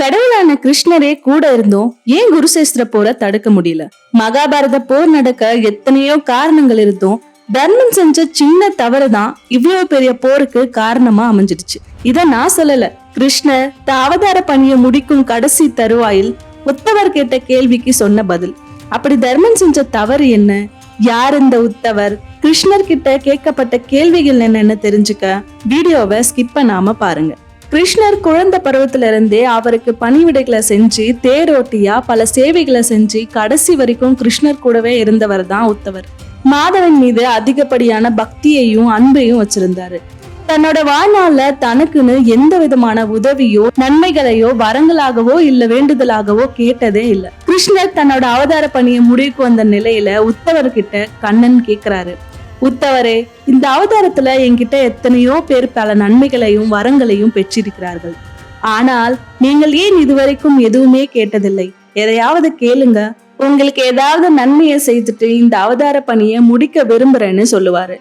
கடவுளான கிருஷ்ணரே கூட இருந்தும் ஏன் குருசேஸ்திர போரை தடுக்க முடியல? மகாபாரத போர் நடக்க எத்தனையோ காரணங்கள் இருந்தும் தர்மன் செஞ்ச சின்ன தவறு தான் இவ்வளவு பெரிய போருக்கு காரணமா அமைஞ்சிடுச்சு. இத நான் சொல்லல. கிருஷ்ணர் த அவதார பணியை முடிக்கும் கடைசி தருவாயில் உத்தவர் கேட்ட கேள்விக்கு சொன்ன பதில். அப்படி தர்மன் செஞ்ச தவறு என்ன? யார் இந்த உத்தவர்? கிருஷ்ணர் கிட்ட கேட்கப்பட்ட கேள்விகள் என்னன்னு தெரிஞ்சுக்க வீடியோவை ஸ்கிப் பண்ணாம பாருங்க. கிருஷ்ணர் குழந்தை பருவத்துல இருந்தே அவருக்கு பணிவிடைகளை செஞ்சு தேரோட்டியா பல சேவைகளை செஞ்சு கடைசி வரைக்கும் கிருஷ்ணர் கூடவே இருந்தவர் தான் உத்தவர். மாதவன் மீது அதிகப்படியான பக்தியையும் அன்பையும் வச்சிருந்தாரு. தன்னோட வாழ்நாள்ல தனக்குன்னு எந்த விதமான உதவியோ நன்மைகளையோ வரங்களாகவோ இல்ல வேண்டுதலாகவோ கேட்டதே இல்ல. கிருஷ்ணர் தன்னோட அவதார பணியை முடிவுக்கு வந்த நிலையில உத்தவர்கிட்ட கண்ணன் கேக்குறாரு. உத்தவரே இந்த அவதாரத்துல என்கிட்ட எத்தனையோ பேர் பல நன்மைகளையும் வரங்களையும் பெற்றிருக்கிறார்கள். ஆனால் நீங்கள் ஏன் இதுவரைக்கும் எதுவுமே கேட்டதில்லை? எதையாவது கேளுங்க. உங்களுக்கு ஏதாவது நன்மையை செய்துட்டு இந்த அவதார பணியை முடிக்க விரும்புறேன்னு சொல்லுவாரு.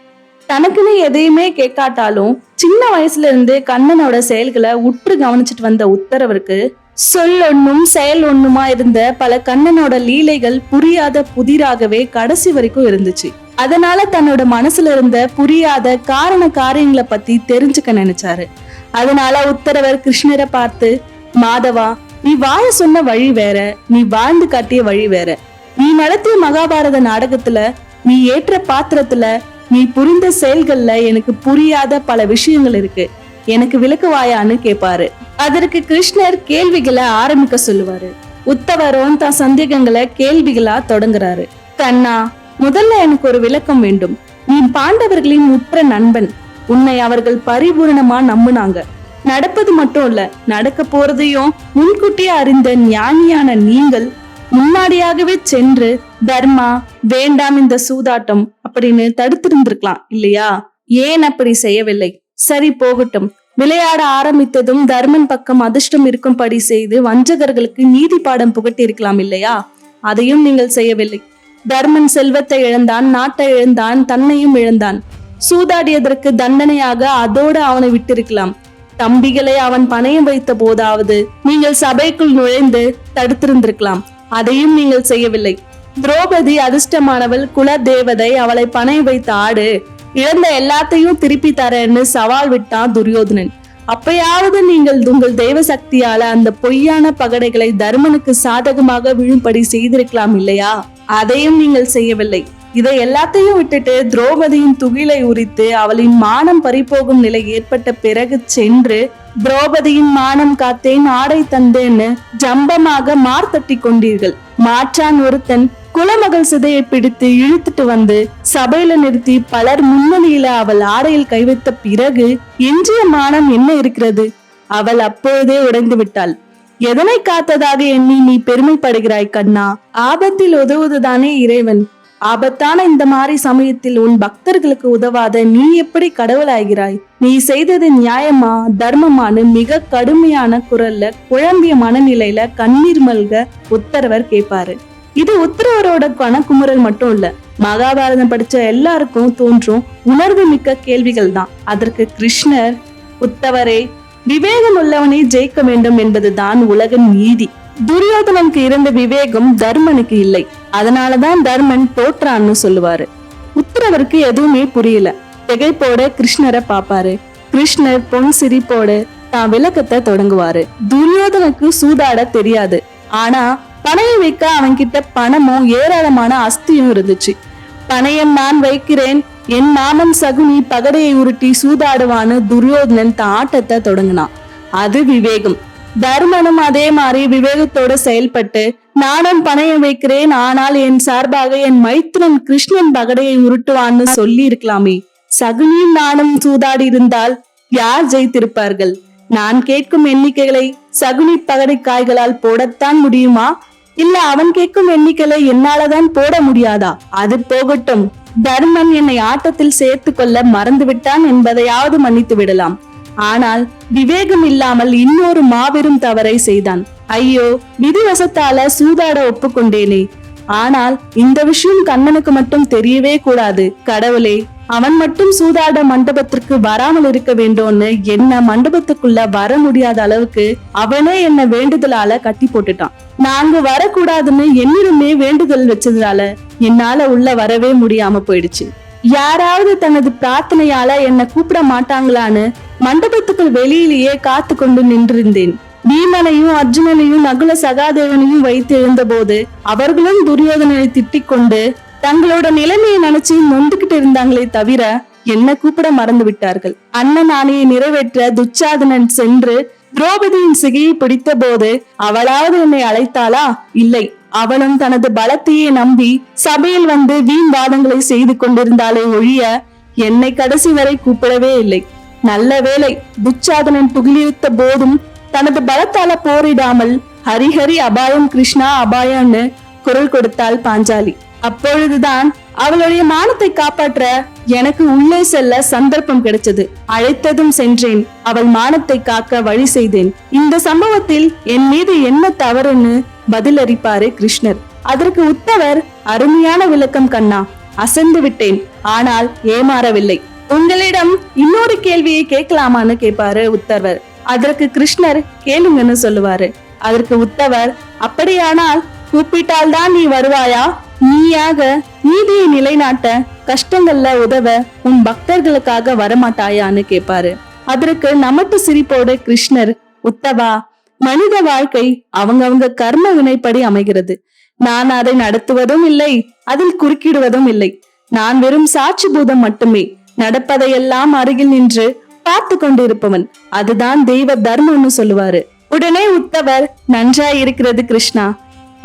தனக்குன்னு எதையுமே கேட்காட்டாலும் சின்ன வயசுல இருந்தே கண்ணனோட செயல்களை உற்று கவனிச்சிட்டு வந்த உத்தரவருக்கு சொல் ஒண்ணும் செயல் ஒண்ணுமா இருந்த பல கண்ணனோட லீலைகள் புரியாத புதிராகவே கடைசி வரைக்கும் இருந்துச்சு. அதனால தன்னோட மனசுல இருந்த புரியாத காரண காரியங்களை பத்தி தெரிஞ்சுக்க நினைச்சாரு. அதனால உத்தரவர் கிருஷ்ணரை பார்த்து மாதவா நீ வாழ சொன்ன வழி வேற நீ வாழ்ந்து காட்டிய வழி வேற. நீ நடத்திய மகாபாரத நாடகத்துல நீ ஏற்ற பாத்திரத்துல நீ புரிந்த செயல்கள்ல எனக்கு புரியாத பல விஷயங்கள் இருக்கு. எனக்கு விளக்குவாயான்னு கேட்பாரு அதற்கு கிருஷ்ணர் கேள்விகளை ஆரம்பிக்க சொல்லுவாரு. உத்தவரும் தன் சந்தேகங்களை கேள்விகளா தொடங்குறாரு. கண்ணா முதல்ல எனக்கு ஒரு விளக்கம் வேண்டும். நீ பாண்டவர்களின் உற்ற நண்பன். உன்னை அவர்கள் பரிபூரணமா நம்புனாங்க. நடப்பது மட்டும் இல்ல நடக்க போறதையும் முன்கூட்டியே அறிந்த ஞானியான நீங்கள் முன்னாடியாகவே சென்று தர்மா வேண்டாம் இந்த சூதாட்டம் அப்படின்னு தடுத்திருந்திருக்கலாம் இல்லையா? ஏன் அப்படி செய்யவில்லை? சரி போகட்டும். விளையாட ஆரம்பித்ததும் தர்மன் பக்கம் அதிர்ஷ்டம் இருக்கும்படி செய்து வஞ்சகர்களுக்கு நீதி பாடம் புகட்டி இருக்கலாம் இல்லையா? அதையும் நீங்கள் செய்யவில்லை. தர்மன் செல்வத்தை இழந்தான் நாட்டை இழந்தான் தன்னையும் இழந்தான். சூதாடியதற்கு தண்டனையாக அதோடு அவனை விட்டிருக்கலாம். தம்பிகளை அவன் பணையம் வைத்த போதாவது நீங்கள் சபைக்குள் நுழைந்து தடுத்திருந்திருக்கலாம். அதையும் நீங்கள் செய்யவில்லை. திரௌபதி அதிர்ஷ்டமானவள் குல தேவதை அவளை பணை வைத்த ஆடு இழந்த எல்லாத்தையும் திருப்பி தரேன்னு சவால் விட்டான் துரியோதனன். அப்பயாவது நீங்கள் உங்கள் தெய்வ சக்தியால அந்த பொய்யான பகடைகளை தர்மனுக்கு சாதகமாக விழும்படி செய்திருக்கலாம் இல்லையா? அதையும் நீங்கள் செய்யவில்லை. இதை எல்லாத்தையும் விட்டுட்டு திரௌபதியின் துகிலை உரித்து அவளின் மானம் பறிபோகும் நிலை ஏற்பட்ட பிறகு சென்று திரௌபதியின் மானம் காத்தேன் ஆடை தந்தேன்னு ஜம்பமாக மார்த்தட்டி கொண்டீர்கள். மாற்றான் ஒருத்தன் குலமகள் சிதையை பிடித்து இழுத்துட்டு வந்து சபையில நிறுத்தி பலர் முன்னணியில அவள் ஆடையில் கைவைத்த பிறகு எஞ்சிய மானம் என்ன இருக்கிறது? அவள் அப்பொழுதே உடைந்து விட்டாள். எதனை காத்ததாக எண்ணி நீ பெருமைப்படுகிறாய் கண்ணா? ஆபத்தில் உதவுவதுதானே இறைவன். ஆபத்தான இந்த மாதிரி சமயத்தில் உன் பக்தர்களுக்கு உதவாத நீ எப்படி கடவுளாகிறாய்? நீ செய்தது நியாயமா தர்மமானு மிக கடுமையான குரல்ல குழம்பிய மனநிலையில கண்ணீர் மல்க உத்தரவர் கேட்பாரு இது உத்தரவரோட கணக்குமுறல் மட்டும் இல்ல மகாபாரதம் படிச்ச எல்லாருக்கும் தோன்றும் உணர்வு மிக்க கேள்விகள் தான் அதற்கு கிருஷ்ணர் உத்தவரே விவேகம் உள்ளவனை ஜெயிக்க வேண்டும் என்பதுதான் உலகின் நீதி. துரியோதனனுக்கு இருந்த விவேகம் தர்மனுக்கு இல்லை. அதனாலதான் தர்மன் தோற்றான்னு சொல்லுவாரு. உத்தரவருக்கு எதுவுமே புரியல. திகைப்போட கிருஷ்ணரை பாப்பாரு கிருஷ்ணர் பொன் சிரிப்போட தான் விளக்கத்தை தொடங்குவாரு. துரியோதனுக்கு சூதாட தெரியாது. ஆனா பணையை வைக்க அவன்கிட்ட பணமும் ஏராளமான அஸ்தியும் இருந்துச்சு. பணையம் நான் வைக்கிறேன். என் மாமன் சகுனி பகடையை உருட்டி சூதாடுவான்னு துரியோதனன் தான் ஆட்டத்தை தொடங்கினான். அது விவேகம். தர்மனும் அதே மாதிரி விவேகத்தோட செயல்பட்டு நானும் பணையம் வைக்கிறேன் ஆனால் என் சார்பாக என் மைத்ரன் கிருஷ்ணன் பகடையை உருட்டுவான்னு சொல்லி இருக்கலாமே சகுனியும் நானும் சூதாடி இருந்தால் யார் ஜெயித்திருப்பார்கள்? நான் கேட்கும் எண்ணிக்கைகளை சகுனி பகடை காய்களால் போடத்தான் முடியுமா? இல்ல அவன் கேட்கும் எண்ணிக்கையில என்னாலதான் போட முடியாதா? அது போகட்டும். தர்மன் என்னை ஆட்டத்தில் சேர்த்து கொள்ள மறந்து விட்டான் என்பதையாவது மன்னித்து விடலாம். ஆனால் விவேகம் இல்லாமல் இன்னொரு மாபெரும் தவறை செய்தான். ஐயோ விதிவசத்தால சூதாட ஒப்புக்கொண்டேனே. ஆனால் இந்த விஷயம் கண்ணனுக்கு மட்டும் தெரியவே கூடாது. கடவுளே அவன் மட்டும் சூதாட மண்டபத்திற்கு வராமல் இருக்க வேண்டும்னு என்ன மண்டபத்துக்குள்ள வர முடியாத அளவுக்கு அவனே என்ன வேண்டுதலால கட்டி போட்டுட்டான். நாங்க வரக்கூடாதுன்னு என்னிடமே வேண்டுதல் வச்சதால என்னால உள்ள வரவே முடியாம போயிடுச்சு. யாராவது தனது பிரார்த்தனையால என்ன கூப்பிட மாட்டாங்களான்னு மண்டபத்துக்குள் வெளியிலேயே காத்து கொண்டு நின்றிருந்தேன். பீமனையும் அர்ஜுனனையும் நகுல சகாதேவனையும் வைத்து எழுந்தபோது அவர்களும் துரியோதனனை திட்டிக் கொண்டு தங்களோட நிலைமையை நினைச்சு நொந்துகிட்டு இருந்தாங்களே தவிர என்ன கூப்பிட மறந்து விட்டார்கள் அண்ணன் ஆணையை நிறைவேற்ற துச்சாதனன் சென்று திரௌபதியின் சிகையை பிடித்த போது அவளாவது என்னை அழைத்தாளா? இல்லை. அவளும் தனது பலத்தையே நம்பி சபையில் வந்து வீண் வாதங்களை செய்து கொண்டிருந்தாலே ஒழிய என்னை கடைசி வரை கூப்பிடவே இல்லை. நல்ல வேளை துச்சாதனன் துகிலிருத்த போதும் தனது பலத்தால போரிடாமல் ஹரிஹரி அபாயம் கிருஷ்ணா அபாயம்னு குரல் கொடுத்தாள் பாஞ்சாலி. அப்பொழுதுதான் அவளுடைய மானத்தை காப்பாற்ற எனக்கு உள்ளே செல்ல சந்தர்ப்பம் கிடைச்சது அழைத்ததும் சென்றேன். அவள் மானத்தை காக்க வழி செய்தேன். இந்த சம்பவத்தில் என் மீது என்ன தவறுன்னு பதிலளிப்பாரு கிருஷ்ணர். அதற்கு உத்தவர் அருமையான விளக்கம் கண்ணா அசந்து விட்டேன். ஆனால் ஏமாறவில்லை. உங்களிடம் இன்னொரு கேள்வியை கேட்கலாமான்னு கேட்பாரு உத்தவர். அதற்கு கிருஷ்ணர் கேளுங்கன்னு சொல்லுவாரு. அதற்கு உத்தவர் அப்படியானால் கூப்பிட்டால்தான் நீ வருவாயா? நீயாக நீதியை நிலைநாட்ட கஷ்டங்கள்ல உதவ உன் பக்தர்களுக்காக வரமாட்டாயான்னு கேட்பாரு அதற்கு நமட்டு சிரிப்போடு கிருஷ்ணர் உத்தவா மனித வாழ்க்கை அவங்கவங்க கர்ம வினைப்படி அமைகிறது. நான் அதை நடத்துவதும் இல்லை அதில் குறுக்கிடுவதும் இல்லை. நான் வெறும் சாட்சி பூதம் மட்டுமே நடப்பதையெல்லாம் அருகில் நின்று பார்த்து கொண்டிருப்பவன். அதுதான் தெய்வ தர்மம்னு சொல்லுவாரு. உடனே உத்தவர் நன்றாய் இருக்கிறது கிருஷ்ணா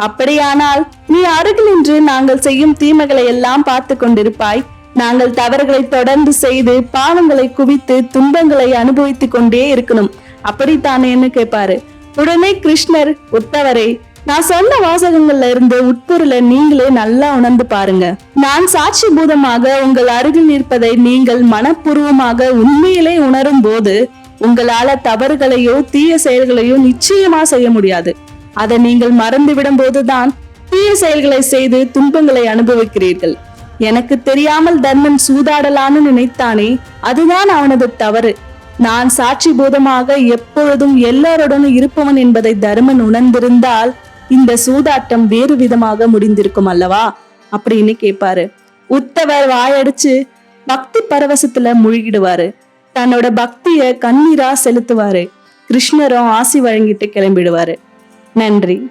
அப்படியானால் நீ அருகில் நின்று நாங்கள் செய்யும் தீமைகளை எல்லாம் பார்த்து கொண்டிருப்பாய். நாங்கள் தவறுகளை தொடர்ந்து செய்து பாவங்களை குவித்து துன்பங்களை அனுபவித்துக் கொண்டே இருக்கணும். அப்படித்தானேன்னு கேட்பாரு. உடனே கிருஷ்ணர் உத்தவரே நான் சொன்ன வாசகங்கள்ல இருந்து உட்பொருளை நீங்களே நல்லா உணர்ந்து பாருங்க. நான் சாட்சி பூதமாக உங்கள் அருகில் நிற்பதை நீங்கள் மனப்பூர்வமாக உண்மையிலே உணரும் போது உங்களால தவறுகளையோ தீய செயல்களையோ நிச்சயமா செய்ய முடியாது. அதை நீங்கள் மறந்துவிடும் போதுதான் தீய செயல்களை செய்து துன்பங்களை அனுபவிக்கிறீர்கள். எனக்கு தெரியாமல் தர்மன் சூதாடலான்னு நினைத்தானே அதுதான் அவனது தவறு. நான் சாட்சி பூதமாக எப்பொழுதும் எல்லாருடனும் இருப்பவன் என்பதை தர்மன் உணர்ந்திருந்தால் இந்த சூதாட்டம் வேறு விதமாக முடிந்திருக்கும் அல்லவா? அப்படின்னு கேட்பாரு. உத்தவர் வாயடிச்சு பக்தி பரவசத்துல முழுகிடுவாரு. தன்னோட பக்திய கண்ணீரா செலுத்துவாரு. கிருஷ்ணரும் ஆசி வழங்கிட்டு கிளம்பிடுவாரு. நன்றி.